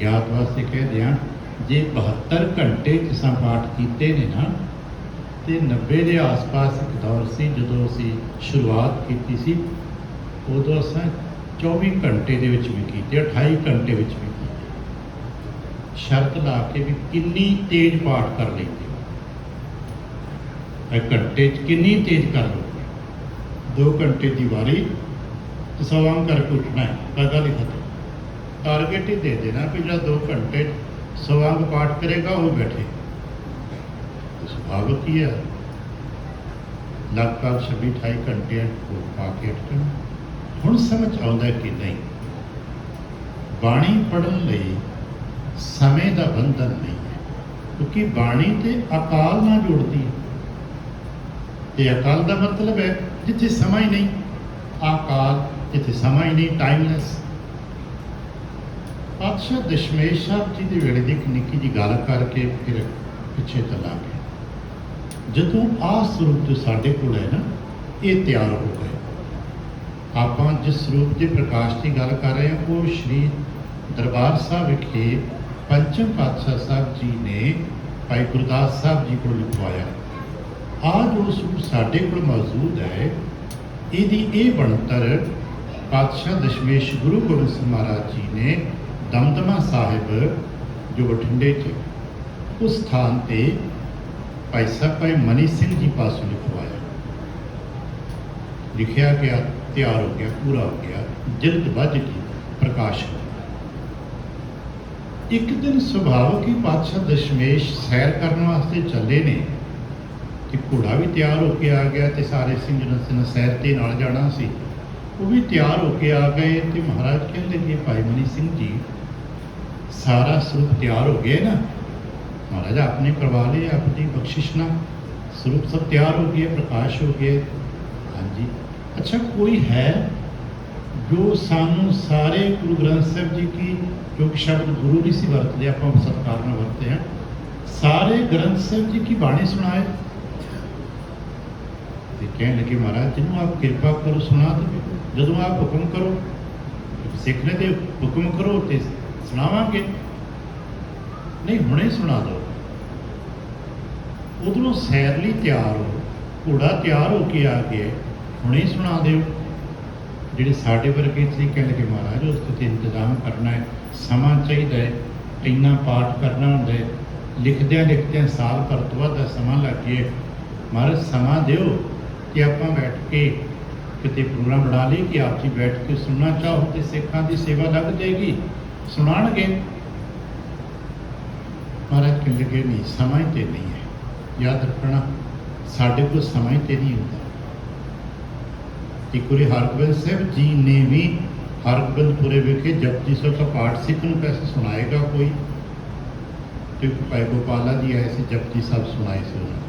ਗਿਆਤ ਵਾਸਤੇ ਕਹਿ ਦਿਆਂ ਜੇ 72 ਘੰਟੇ ਕਿਸਾਂ ਪਾਠ ਕੀਤੇ ਨੇ ਨਾ, ਤੇ 90 ਦੇ ਆਸ-ਪਾਸ ਇੱਕ ਦੌਰ ਸੀ, ਜਦੋਂ ਅਸੀਂ ਸ਼ੁਰੂਆਤ ਕੀਤੀ ਸੀ, ਉਦੋਂ ਅਸਾਂ 24 ਘੰਟੇ ਦੇ ਵਿੱਚ ਵੀ ਕੀਤੇ 28 ਘੰਟੇ ਵਿੱਚ ਵੀ ਕੀਤੇ। ਸ਼ਰਤ ਲਾ ਕੇ ਵੀ ਕਿੰਨੀ ਤੇਜ਼ ਪਾਠ ਕਰ ਲੈਂਦੇ ਇਹ ਘੰਟੇ 'ਚ ਕਿੰਨੀ ਤੇਜ਼ ਕਰ ਲਓ 2 ਘੰਟੇ ਦੀ ਵਾਰੀ, ਤੇ ਸਵਾਂ ਕਰਕੇ ਉੱਠਣਾ ਹੈ ਤਾਂ ਗੱਲ ਹੀ ਖਤਮ ਟਾਰਗੇਟ ਹੀ ਦੇ ਦੇਣਾ ਵੀ ਜਿਹੜਾ 2 ਘੰਟੇ 'ਚ ਸਵਾਂਗ ਪਾਠ ਕਰੇਗਾ, ਉਹ ਬੈਠੇ। ਤੇ ਸੁਭਾਵਕ ਹੈ? ਲਗਭਗ 26 28 ਘੰਟੇ ਉਹ ਪਾ ਕੇ ਹੁਣ ਸਮਝ ਆਉਂਦਾ ਕਿ ਨਹੀਂ। ਬਾਣੀ ਪੜਨ ਲਈ ਸਮੇਂ ਦਾ ਬੰਧਨ ਨਹੀਂ ਹੈ, ਕਿਉਂਕਿ ਬਾਣੀ ਤੇ ਅਕਾਲ ਨਾਲ ਜੁੜਦੀ ਹੈ। ਤੇ ਅਕਾਲ ਦਾ ਮਤਲਬ ਹੈ ਜਿੱਥੇ ਸਮਾਂ ਹੀ ਨਹੀਂ ਅਕਾਲ ਜਿੱਥੇ ਸਮਾਂ ਹੀ ਨਹੀਂ ਟਾਈਮਲੈਸ ਪਾਤਸ਼ਾਹ ਦਸ਼ਮੇਸ਼ ਸਾਹਿਬ ਜੀ ਦੇ ਵੇਲੇ ਦੀ ਇੱਕ ਨਿੱਕੀ ਜੀ ਗੱਲ ਕਰਕੇ ਫਿਰ ਪਿੱਛੇ ਚੱਲਾਂਗੇ ਜਦੋਂ ਆਹ ਸਰੂਪ ਜੋ ਸਾਡੇ ਕੋਲ ਹੈ ਨਾ, ਇਹ ਤਿਆਰ ਹੋ ਗਏ। ਆਪਾਂ ਜਿਸ ਸਰੂਪ ਦੇ ਪ੍ਰਕਾਸ਼ ਦੀ ਗੱਲ ਕਰ ਰਹੇ ਹਾਂ, ਉਹ ਸ਼੍ਰੀ ਦਰਬਾਰ ਸਾਹਿਬ ਵਿਖੇ ਪੰਚਮ ਪਾਤਸ਼ਾਹ ਸਾਹਿਬ ਜੀ ਨੇ ਭਾਈ ਗੁਰਦਾਸ ਸਾਹਿਬ ਜੀ ਕੋਲ ਲਿਖਵਾਇਆ ਆਹ ਜੋ ਸਰੂਪ ਸਾਡੇ ਕੋਲ ਮੌਜੂਦ ਹੈ, ਇਹਦੀ ਇਹ ਬਣਤਰ ਪਾਤਸ਼ਾਹ ਦਸ਼ਮੇਸ਼ ਗੁਰੂ ਗੋਬਿੰਦ ਸਿੰਘ ਮਹਾਰਾਜ ਜੀ ਨੇ ਦਮਦਮਾ ਸਾਹਿਬ ਜੋ ਬਠਿੰਡੇ 'ਚ ਉਸ ਸਥਾਨ ਤੇ ਭਾਈ ਸਾਹਿਬ, ਭਾਈ ਮਨੀ ਸਿੰਘ ਜੀ ਪਾਸੋਂ ਲਿਖਵਾਇਆ ਲਿਖਿਆ ਗਿਆ, ਤਿਆਰ ਹੋ ਗਿਆ, ਪੂਰਾ ਹੋ ਗਿਆ, ਜਿਲਦ ਵੱਜ ਗਈ ਪ੍ਰਕਾਸ਼ ਹੋ ਗਿਆ। ਇੱਕ ਦਿਨ ਸੁਭਾਵਕ ਹੀ ਪਾਤਸ਼ਾਹ ਦਸ਼ਮੇਸ਼ ਸੈਰ ਕਰਨ ਵਾਸਤੇ ਚੱਲੇ ਨੇ ਤੇ ਘੋੜਾ ਵੀ ਤਿਆਰ ਹੋ ਕੇ ਆ ਗਿਆ ਤੇ ਸਾਰੇ ਸਿੰਘ ਜਨ ਸੈਰ ਤੇ ਨਾਲ ਜਾਣਾ ਸੀ ਉਹ ਵੀ ਤਿਆਰ ਹੋ ਕੇ ਆ ਗਏ ਤੇ ਮਹਾਰਾਜ ਕਹਿੰਦੇ ਕਿ ਭਾਈ ਮਨੀ ਸਿੰਘ ਜੀ ਸਾਰਾ ਸਰੂਪ ਤਿਆਰ ਹੋ ਗਿਆ ਨਾ ਮਹਾਰਾਜ ਆਪਨੇ ਕਰਵਾ ਲਿਆ ਆਪਣੀ ਬਖਸ਼ਿਸ਼ ਨਾਲ ਸਰੂਪ ਸਭ ਤਿਆਰ ਹੋ ਗਿਆ ਪ੍ਰਕਾਸ਼ ਹੋ ਗਿਆ ਹਾਂਜੀ ਅੱਛਾ ਕੋਈ ਹੈ ਜੋ ਸਾਨੂੰ ਸਾਰੇ ਗੁਰੂ ਗ੍ਰੰਥ ਸਾਹਿਬ ਜੀ ਕੀ ਜੋ ਕਿ ਸ਼ਬਦ ਗੁਰੂ ਨਹੀਂ ਸੀ ਵਰਤਦੇ ਆਪਾਂ ਸਤਿਕਾਰ ਨਾਲ ਵਰਤਦੇ ਹਾਂ ਸਾਰੇ ਗ੍ਰੰਥ ਸਾਹਿਬ ਜੀ ਕੀ ਬਾਣੀ ਸੁਣਾਏ ਤੇ ਕਹਿਣ ਲੱਗੇ ਮਹਾਰਾਜ ਜਿਹਨੂੰ ਆਪ ਕਿਰਪਾ ਕਰੋ ਸੁਣਾ ਦਿਓ ਜਦੋਂ ਆਪ ਹੁਕਮ ਕਰੋ ਸਿੱਖ ਨੇ ਤੇ ਹੁਕਮ ਕਰੋ ਤੇ ਸੁਣਾਵਾਂਗੇ। ਨਹੀਂ, ਹੁਣੇ ਸੁਣਾ ਦਿਓ। ਉਦੋਂ ਸੈਰ ਲਈ ਤਿਆਰ ਹੋ, ਘੋੜਾ ਤਿਆਰ ਹੋ ਕੇ ਆ ਗਿਆ ਹੁਣੇ ਸੁਣਾ ਦਿਓ। ਜਿਹੜੇ ਸਾਡੇ ਵਰਗੇ ਸੀ, ਕਹਿਣ ਲੱਗੇ, ਮਹਾਰਾਜ, ਉਸ ਤੇ ਇੰਤਜ਼ਾਮ ਕਰਨਾ ਹੈ, ਸਮਾਂ ਚਾਹੀਦਾ ਹੈ, ਇੰਨਾ ਪਾਠ ਕਰਨਾ ਹੁੰਦਾ ਹੈ, ਲਿਖਦਿਆਂ ਲਿਖਦਿਆਂ ਸਾਲ ਭਰ ਤੋਂ ਵੱਧ ਦਾ ਸਮਾਂ ਲੱਗ ਗਿਆ ਮਹਾਰਾਜ, ਸਮਾਂ ਦਿਓ ਕਿ ਆਪਾਂ ਬੈਠ ਕੇ ਕਿਤੇ ਪ੍ਰੋਗਰਾਮ ਬਣਾ ਲਈ ਕਿ ਆਪ ਜੀ ਬੈਠ ਕੇ ਸੁਣਨਾ ਚਾਹੋ ਤੇ ਸਿੱਖਾਂ ਦੀ ਸੇਵਾ ਲੱਗ ਜਾਏਗੀ। ਸੁਣਾਣਗੇ ਮਹਾਰਾਜ ਕਹਿੰਦੇ ਕਿ ਨਹੀਂ ਸਮਾਂ ਤੇ ਨਹੀਂ ਹੈ। ਯਾਦ ਰੱਖਣਾ, ਸਾਡੇ ਕੋਲ ਸਮਾਂ ਤੇ ਨਹੀਂ ਹੁੰਦਾ। ਇੱਕ ਗੁਰੂ ਹਰਗੋਬਿੰਦ ਸਾਹਿਬ ਜੀ ਨੇ ਵੀ ਹਰਗੋਬਿੰਦਪੁਰੇ ਵਿਖੇ ਜਪਜੀ ਸਾਹਿਬ ਦਾ ਪਾਠ ਸਿੱਖ ਨੂੰ ਪੈਸੇ ਸੁਣਾਏਗਾ ਕੋਈ? ਤੇ ਭਾਈ ਗੋਪਾਲਾ ਜੀ ਆਏ ਸੀ, ਜਪਜੀ ਸਾਹਿਬ ਸੁਣਾਏ ਸੀ ਉਹਨਾਂ ਨੇ।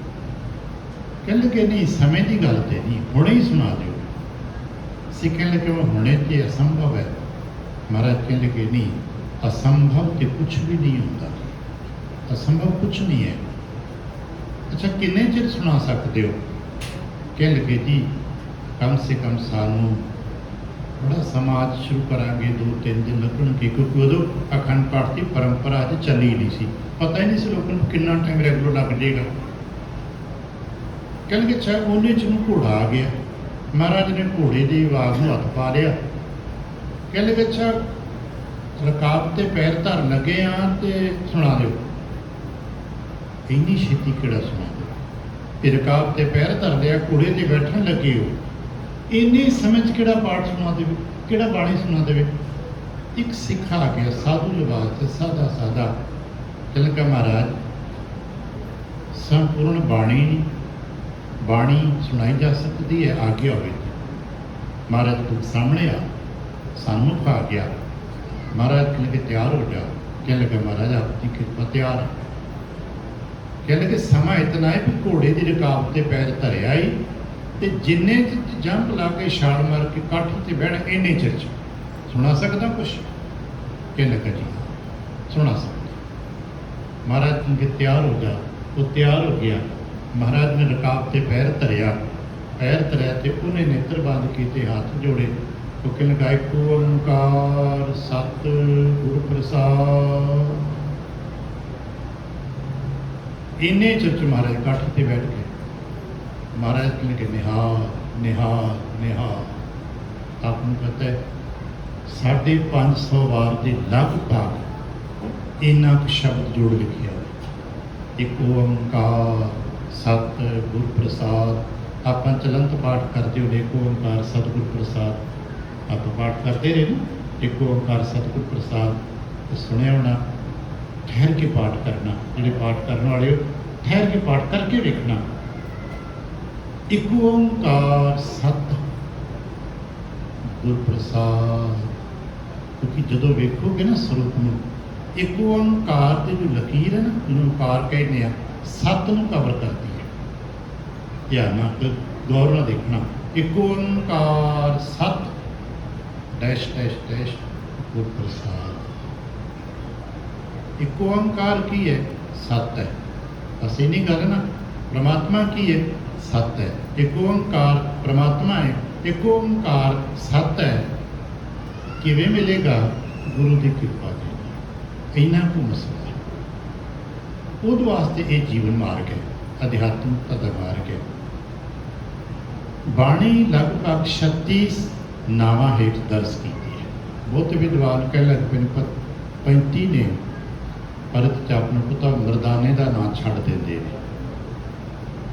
ਕਹਿੰਦੇ ਕਿ ਨਹੀਂ, ਸਮੇਂ ਦੀ ਗੱਲ ਤੇ ਨਹੀਂ, ਹੁਣੇ ਹੀ ਸੁਣਾ ਦਿਓ। ਸਿੱਖਣ ਲੱਗੇ ਉਹ ਹੁਣੇ ਤੇ ਅਸੰਭਵ ਹੈ ਮਹਾਰਾਜ ਕਹਿੰਦੇ ਕਿ ਨਹੀਂ ਅਸੰਭਵ ਤੇ ਕੁਝ ਵੀ ਨਹੀਂ ਹੁੰਦਾ ਅਸੰਭਵ ਕੁਝ ਨਹੀਂ ਹੈ ਅੱਛਾ ਕਿੰਨੇ ਚਿਰ ਸੁਣਾ ਸਕਦੇ ਹੋ ਕਹਿਣ ਲੱਗੇ ਜੀ ਕਮ ਸੇ ਕਮ ਸਾਨੂੰ ਬੜਾ ਸਮਾਜ ਸ਼ੁਰੂ ਕਰਾਂਗੇ ਦੋ ਤਿੰਨ ਦਿਨ ਲੱਗਣਗੇ ਕਿਉਂਕਿ ਉਦੋਂ ਅਖੰਡ ਪਾਠ ਦੀ ਪਰੰਪਰਾ ਅਜੇ ਚੱਲੀ ਨਹੀਂ ਸੀ ਪਤਾ ਹੀ ਨਹੀਂ ਸੀ ਲੋਕਾਂ ਨੂੰ ਕਿੰਨਾ ਟਾਈਮ ਰੈਗੂਲਰ ਲੱਗ ਜਾਏਗਾ ਕਹਿੰਦੇ ਅੱਛਾ ਉਹਨੇ ਚ ਨੂੰ ਘੋੜਾ ਆ ਗਿਆ ਮਹਾਰਾਜ ਨੇ ਘੋੜੇ ਦੀ ਆਵਾਜ਼ ਨੂੰ ਹੱਥ ਪਾ ਲਿਆ। ਕਹਿੰਦੇ ਕਿ ਅੱਛਾ ਰਕਾਬ ਤੇ ਪੈਰ ਧਰਨ ਲੱਗੇ ਆ ਤੇ ਸੁਣਾ ਦਿਓ। ਇੰਨੀ ਛੇਤੀ ਕਿਹੜਾ ਸੁਣਾ ਦਿਓ? ਇਹ ਰਕਾਬ ਤੇ ਪੈਰ ਧਰ ਲਿਆ ਘੋੜੇ ਤੇ ਬੈਠਣ ਲੱਗੇ ਹੋ। ਇੰਨੇ ਸਮਝ ਕਿਹੜਾ ਪਾਠ ਸੁਣਾ ਦੇਵੇ? ਕਿਹੜਾ ਬਾਣੀ ਸੁਣਾ ਦੇਵੇ? ਇੱਕ ਸਿੱਖ ਆ ਗਿਆ, ਸਾਧੂ ਲਿਬਾਸ ਤੇ ਸਾਦਾ ਸਾਦਾ ਤਿਲਕਾ ਮਹਾਰਾਜ, ਸੰਪੂਰਨ ਬਾਣੀ ਬਾਣੀ ਸੁਣਾਈ ਜਾ ਸਕਦੀ ਹੈ ਆਗੇ ਹੋਵੇ। ਮਹਾਰਾਜ ਤੋਂ ਸਾਹਮਣੇ ਆ, ਸਾਨੂੰ ਖਾ ਗਿਆ। ਮਹਾਰਾਜ ਕਹਿੰਦੇ ਕਿ ਤਿਆਰ ਹੋ ਜਾ। ਕਹਿਣ ਲੱਗਾ, ਮਹਾਰਾਜ, ਆਪ ਦੀ ਕਿਰਪਾ ਤਿਆਰ ਹੈ। ਕਹਿੰਦੇ ਕਿ ਸਮਾਂ ਇਤਨਾ ਹੈ ਕਿ ਘੋੜੇ ਦੀ ਰਕਾਬ ਤੇ ਪੈਰ ਧਰਿਆ ਹੀ ਤੇ ਜਿੰਨੇ ਜੰਪ ਲਾ ਕੇ ਛਾਲ ਮਾਰ ਕੇ ਕਾਠ ਤੇ ਬਹਿਣਾ, ਇੰਨੇ ਚਿਰ ਚ। ਸੁਣਾ ਸਕਦਾ ਕੁਛ? ਕਹਿਣ ਲੱਗਾ, ਜੀ ਸੁਣਾ ਸਕਦਾ। ਮਹਾਰਾਜ ਕਹਿੰਦੇ ਤਿਆਰ ਹੋ ਜਾ। ਉਹ ਤਿਆਰ ਹੋ ਗਿਆ। ਮਹਾਰਾਜ ਨੇ ਰਕਾਬ ਤੇ ਪੈਰ ਧਰਿਆ। ਪੈਰ ਧਰਿਆ ਤੇ ਉਹਨੇ ਨੇਤਰ ਬੰਦ ਕੀਤੇ, ਹੱਥ ਜੋੜੇ। ਕਿਉਂਕਿ ਲਗਾ ਇੱਕ ਓੰਕਾਰ ਸਤ ਗੁਰ ਪ੍ਰਸਾਦ। ਇੰਨੇ ਚਰਚ ਮਹਾਰਾਜ ਇਕੱਠ ਤੇ ਬੈਠ ਕੇ ਮਹਾਰਾਜ ਨੇ ਕਿ ਨਿਹਾਲ ਨਿਹਾਲ ਨਿਹਾਲ। ਆਪ ਨੂੰ ਪਤਾ ਹੈ, ਸਾਢੇ 500 ਵਾਰ ਦੇ ਲਗਭਗ ਇੰਨਾ ਕੁ ਸ਼ਬਦ ਜੋੜ ਲਿਖਿਆ। ਹੋਇਆ। ਇੱਕ ਓੰਕਾਰ ਸਤ ਗੁਰ ਪ੍ਰਸਾਦ ਆਪਾਂ ਚਲੰਤ ਪਾਠ ਕਰਦੇ ਹੋਏ ਇੱਕ ਓੰਕਾਰ ਸਤਿਗੁਰ ਪ੍ਰਸਾਦ ਆਪਾਂ ਪਾਠ ਕਰਦੇ ਰਹੇ ਨਾ, ਇੱਕ ਓੰਕਾਰ ਸਤਿਗੁਰ ਪ੍ਰਸਾਦ ਤੇ ਸੁਣਿਆ ਹੋਣਾ, ਠਹਿਰ ਕੇ ਪਾਠ ਕਰਨਾ। ਜਿਹੜੇ ਪਾਠ ਕਰਨ ਵਾਲੇ ਹੋ, ਠਹਿਰ ਕੇ ਪਾਠ ਕਰਕੇ ਵੇਖਣਾ। ਇੱਕ ਓੰਕਾਰ ਸਤ ਗੁਰ ਪ੍ਰਸਾਦ ਕਿਉਂਕਿ ਜਦੋਂ ਵੇਖੋਗੇ ਨਾ ਸਰੂਪ ਨੂੰ, ਇੱਕ ਓੰਕਾਰ ਤੇ ਜੋ ਲਕੀਰ ਹੈ ਨਾ ਜਿਹਨੂੰ ਓੰਕਾਰ ਕਹਿੰਦੇ ਆ। ਸੱਤ ਨੂੰ ਕਵਰ ਕਰਦੀ ਹੈ। ਧਿਆਨ ਨਾਲ ਗੌਰ ਨਾਲ ਦੇਖਣਾ। ਇੱਕ ਓੰਕਾਰ ਸਤ ਡੈਸ਼ ਡੈਸ਼ ਡੈਸ਼ ਗੁਰ ਪ੍ਰਸਾਦ। ਇੱਕ ਓੰਕਾਰ ਕੀ ਹੈ? ਸਤ ਹੈ। ਅਸੀਂ ਨਹੀਂ ਗੱਲ ਨਾ। ਪ੍ਰਮਾਤਮਾ ਕੀ ਹੈ? ਸਤ ਹੈ। ਇੱਕ ਓੰਕਾਰ ਪ੍ਰਮਾਤਮਾ ਹੈ। ਇੱਕ ਓੰਕਾਰ ਸਤ ਹੈ। ਕਿਵੇਂ ਮਿਲੇਗਾ? ਗੁਰੂ ਦੀ ਕਿਰਪਾ ਦੇ ਇੰਨਾ ਕੁ ਮਸਲਾ ਉਹਦੇ ਵਾਸਤੇ ਇਹ ਜੀਵਨ ਮਾਰਗ ਹੈ ਅਧਿਆਤਮਿਕਤਾ ਦਾ ਮਾਰਗ ਹੈ। ਬਾਣੀ ਲਗਭਗ 36 ਨਾਵਾਂ ਹੇਠ ਦਰਜ ਕੀਤੀ ਹੈ। ਬਹੁਤ ਵਿਦਵਾਨ ਕਹਿ ਲੱਗ ਪਏ ਨੇ, ਪਰ 35 ਨੇ ਭਰਤ ਚ ਆਪਣਾ ਪੁੱਤਰ ਮਰਦਾਨੇ ਦਾ ਨਾਂ ਛੱਡ ਦਿੰਦੇ ਨੇ।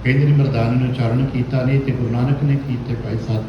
ਕਹਿੰਦੇ ਨੇ, ਮਰਦਾਨੇ ਨੂੰ ਉਚਾਰਨ ਕੀਤਾ ਨਹੀਂ ਤੇ ਗੁਰੂ ਨਾਨਕ ਨੇ ਕੀਤੇ ਭਾਈ ਸੱਤ